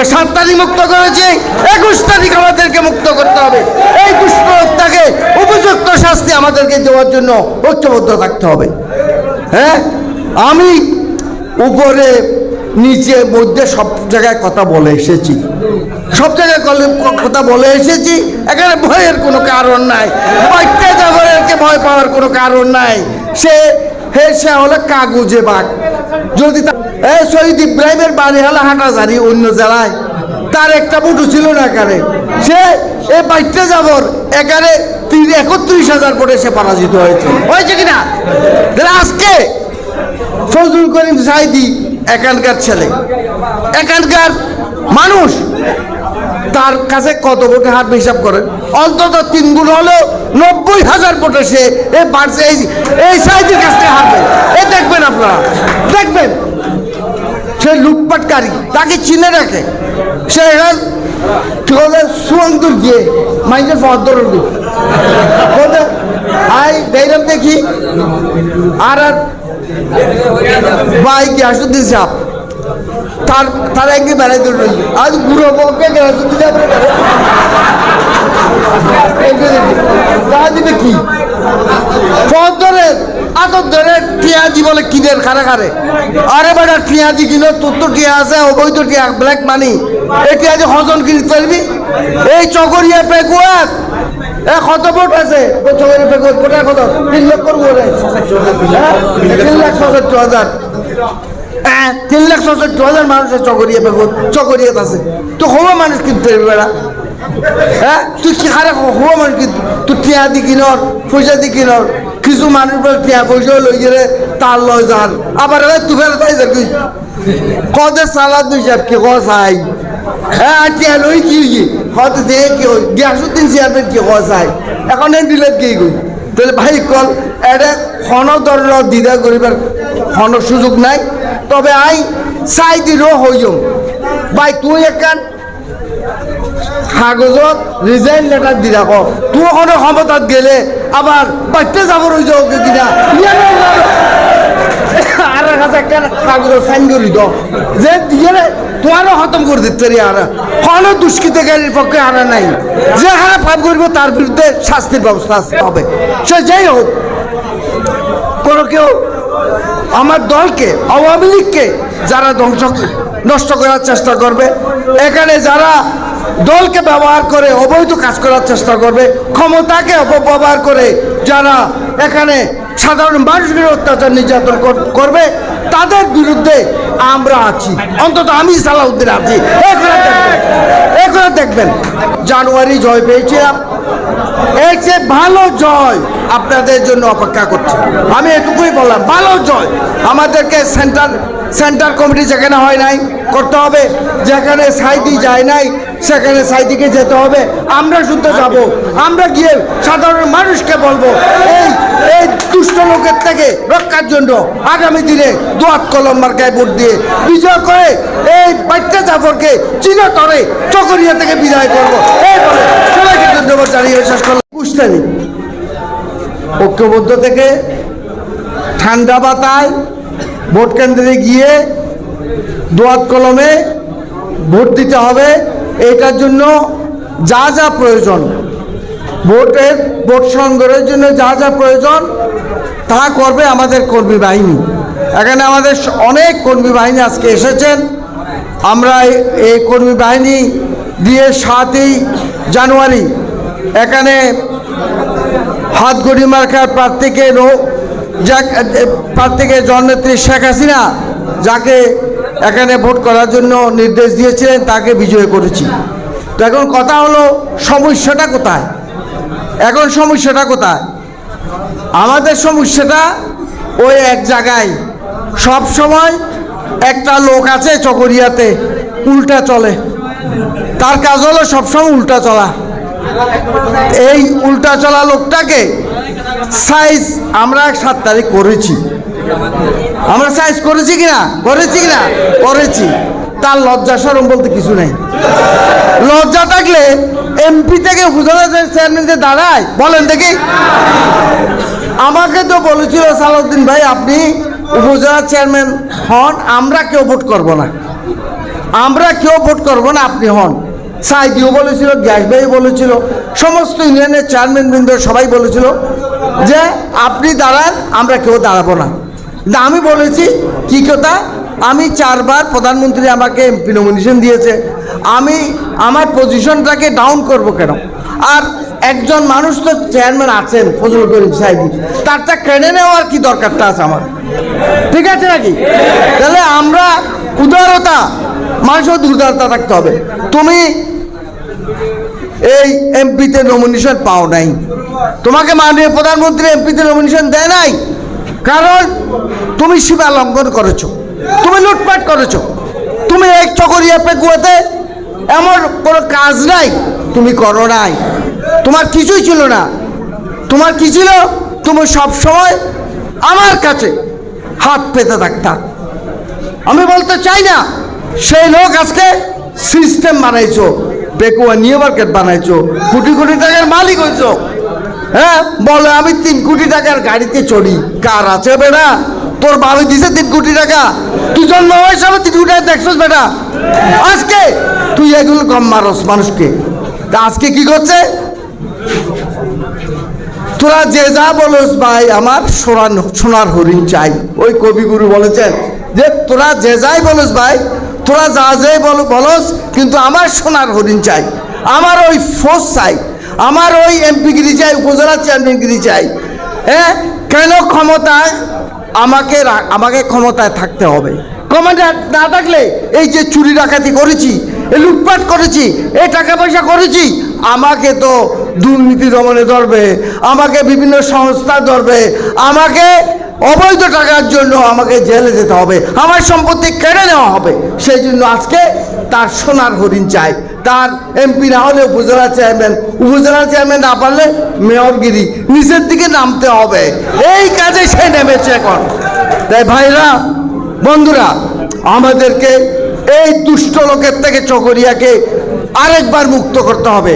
আমরা সাত তারিখ মুক্ত করেছি, একুশ তারিখ আমাদেরকে মুক্ত করতে হবে। এই দুষ্ট হত্যাকে উপযুক্ত শাস্তি আমাদেরকে দেওয়ার জন্য ঐক্যবদ্ধ থাকতে হবে। হ্যাঁ? আমি উপরে, নিচে, মধ্যে সব জায়গায় কথা বলে এসেছি। সব জায়গায় কথা বলে এসেছি, এখানে ভয়ের কোনো কারণ নাই। জাগরেরকে ভয় পাওয়ার কোনো কারণ নাই। সে, হে সে হলো কাগজে বাঘ। যদি তা- এ শহীদ ইব্রাহিমের বাড়ি হলো হাটাজারি, অন্য জেলায়। তার একটা বুটু ছিল না এখানে। সে এই বাইকটা যাবর এখানে একত্রিশ হাজার ভোটে সে পরাজিত হয়েছে। হয়েছে কিনা? আজকে ফজলুল করিম সাইদি এখানকার ছেলে। এখানকার মানুষ তার কাছে কত ভোটে হাত হিসাব করেন অন্তত তিন গুণ হলেও নব্বই হাজার ভোটে সে এই বাড়ছে, এই সাইজের কাছ থেকে হারবে। এ দেখবেন আপনারা। দেখবেন। সে লুটপাটকারী, তাকে চিনে রাখে। সে এখন কি বলে সুয়াঙ্গুর গিয়ে মাইজের ফদর আই দেখলাম দেখি। আর আর ভাই কি আসুদ্দিন সাহ তার তার একদিন বেড়াই ধরে রইল আজ বুড়ো বউকে আসুদ্দিন সাহেব তা দিবে কি? পথ আদর ধরে টিয়াদি বলে কিনের খারে খারে? আরে বেটা টিয়াদি কিনো, তোর টিয়া আছে অবৈধ টিয়া ব্ল্যাক মানি এই টিয়াদি হজন কিনতে পারবি এই চকরিয়া পেকুয়াত। এ কত ভোট আছে চকরিয়া পেকুয়াত কোটায় কত তিন লক্ষ করে তিন লাখ সত্তর হাজার। তিন লাখ সত্তর হাজার মানুষের আছে। তো হওয়া মানুষ কিনতে পারবি বেড়া হ্যাঁ তুই কি হারে হওয়া মানুষ কিন্তু? তুই টিয়া দি কিনর, পয়সা দি কিনর। কিছু মানুষ বলে, টিয়া পয়সা লই গেলে তার লয় যান। আবার এবার তুই দেখি কদে সালাদ দুই সাহেব কি কস আই হ্যাঁ টিয়া লই কি কত দে কি গ্যাসুদ্দিন চেয়ারম্যান কি কস আই এখন এই দিলে কি কই তাহলে ভাই কল এটা ক্ষণ ধরনের দ্বিধা করিবার ক্ষণ সুযোগ নাই। তবে আই, চাই দিলেও হইম ভাই, তুই একান কাগজত রিজাইন লেটার দি রাখ তুই ওখানে ক্ষমতাত গেলে আবার বাচ্চা যাব রই যাও কিনা। আর কাগজ সাইন করি যে দিয়ে তোমারও খতম করে দিতে আর কোনো পক্ষে আনা নাই। যে হারা পাপ করব তার বিরুদ্ধে শাস্তির ব্যবস্থা হবে সে যাই হোক কোনো কেউ আমার দলকে আওয়ামী লীগকে যারা ধ্বংস নষ্ট করার চেষ্টা করবে এখানে যারা দলকে ব্যবহার করে অবৈধ কাজ করার চেষ্টা করবে, ক্ষমতাকে অপব্যবহার করে যারা এখানে সাধারণ মানুষের অত্যাচার নির্যাতন করবে, তাদের বিরুদ্ধে আমরা আছি। অন্তত আমি সালাউদ্দিন আছি এখানে দেখবেন জানুয়ারি জয় পেয়েছিলাম। এর চেয়ে ভালো জয় আপনাদের জন্য অপেক্ষা করছে। আমি এটুকুই বললাম, ভালো জয়। আমাদেরকে সেন্টার সেন্টার কমিটি যেখানে হয় নাই, করতে হবে। যেখানে সাইদি যায় নাই সেখানে সাইদিকে যেতে হবে। আমরা শুদ্ধ যাব। আমরা গিয়ে সাধারণ মানুষকে বলব, এই এই দুষ্ট লোকের থেকে রক্ষার জন্য আগামী দিনে দোয়াত কলম মার্কায় ভোট দিয়ে বিজয় করে এই বাচ্চা জাফরকে চিরতরে চকরিয়া থেকে বিদায় করব। সবাইকে ধন্যবাদ জানিয়ে শেষ করলাম। পুস্তানি ঐক্যবদ্ধ থেকে ঠান্ডা বাতায় ভোট কেন্দ্রে গিয়ে দোয়াত কলমে ভোট দিতে হবে। এটার জন্য যা যা প্রয়োজন, ভোটের, ভোট সংগ্রহের জন্য যা যা প্রয়োজন, তা করবে আমাদের কর্মী বাহিনী। এখানে আমাদের অনেক কর্মী বাহিনী আজকে এসেছেন। আমরা এই- কর্মী বাহিনী দিয়ে সাতই জানুয়ারি এখানে হাত গড়ি মার্কার প্রার্থীকে প্রার্থীকে জননেত্রী শেখ হাসিনা, যাকে এখানে ভোট করার জন্য নির্দেশ দিয়েছিলেন, তাকে বিজয় করেছি। তো এখন কথা হলো, সমস্যাটা কোথায়? এখন সমস্যাটা কোথায়? আমাদের সমস্যাটা ওই এক জায়গায়। সব সময় একটা লোক আছে চকরিয়াতে, উল্টা চলে। তার কাজ হলো সবসময় উল্টা চলা। এই উল্টা চলা লোকটাকে সাইজ আমরা সাত তারিখ করেছি। আমরা সাইজ করেছি কিনা? করেছি কিনা? করেছি। তার লজ্জা সরম বলতে কিছু নেই। লজ্জা থাকলে এমপি থেকে হুজুরের চেয়ারম্যানকে দাঁড়ায়, বলেন দেখি। আমাকে তো বলেছিল, সালাউদ্দিন ভাই, আপনি উপজেলা চেয়ারম্যান হন, আমরা কেউ ভোট করব না। আমরা কেউ ভোট করব না, আপনি হন। সাইদিও বলেছিল, গ্যাস ভাই বলেছিল, সমস্ত ইউনিয়নের চেয়ারম্যান বৃন্দ সবাই বলেছিল যে, আপনি দাঁড়ান, আমরা কেউ দাঁড়াবো না। কিন্তু আমি বলেছি, কি কথা? আমি চারবার প্রধানমন্ত্রী আমাকে এমপি নমিনেশন দিয়েছে। আমি আমার পজিশনটাকে ডাউন করব কেন? আর একজন মানুষ তো চেয়ারম্যান আছেন ফজল করিম সাহেব। তারটা কেড়ে নেওয়ার কি দরকারটা আছে আমার? ঠিক আছে নাকি? তাহলে আমরা উদারতা, মানুষের উদারতা থাকতে হবে। তুমি এই এমপিতে নমিনেশন পাও নাই। তোমাকে মাননীয় প্রধানমন্ত্রী এমপিতে নমিনেশন দেয় নাই? কারণ তুমি সীমা লঙ্ঘন করেছ, তুমি লুটপাট করেছ, তুমি এক চকরিয়া পেকুয়াতে এমন কোনো কাজ নাই, তুমি করো নাই। তোমার কিছুই ছিল না। তোমার কি ছিল? তুমি সব সময় আমার কাছে হাত পেতে থাকতা। আমি বলতে চাই না, সেই লোক আজকে সিস্টেম বানাইছো, বেকুয়া নিউ মার্কেট বানাইছো, কোটি কোটি টাকার মালিক হয়েছো হ্যাঁ বলে, আমি তিন কোটি টাকার গাড়িতে চড়ি। কার আছে বেটা? তোর বাবু দিছে তিন কোটি টাকা। তুই জন্ম হিসাবে তিন কোটি টাকা দেখছিস বেটা। আজকে তুই এগুলো কম মারস মানুষকে। তা আজকে কি করছে? তোরা যে যা বলস ভাই, আমার সোনার সোনার হরিণ চাই। ওই কবিগুরু বলেছেন যে, তোরা যে যাই বলস ভাই, তোরা যা যাই বল বলস, কিন্তু আমার সোনার হরিণ চাই। আমার ওই ফোর্স চাই। আমার ওই এমপিগিরি চাই, উপজেলার চেয়ারম্যানগিরি চাই। হ্যাঁ? কেন ক্ষমতায়? আমাকে আমাকে ক্ষমতায় থাকতে হবে। কমান্ডার, না থাকলে এই যে চুরি ডাকাতি করেছি, এই লুটপাট করেছি, এই টাকা পয়সা করেছি, আমাকে তো দুর্নীতি দমনে ধরবে, আমাকে বিভিন্ন সংস্থা ধরবে, আমাকে অবৈধ টাকার জন্য আমাকে জেলে যেতে হবে, আমার সম্পত্তি কেড়ে নেওয়া হবে। সেই জন্য আজকে তার সোনার হরিণ চাই। তার এমপি না হলে উপজেলা চেয়ারম্যান উপজেলা চেয়ারম্যান না পারলে মেয়রগিরি, নিচের দিকে নামতে হবে। এই কাজে সে নেমেছে এখন। তাই ভাইরা, বন্ধুরা, আমাদেরকে এই দুষ্ট লোকের থেকে চকরিয়াকে আরেকবার মুক্ত করতে হবে।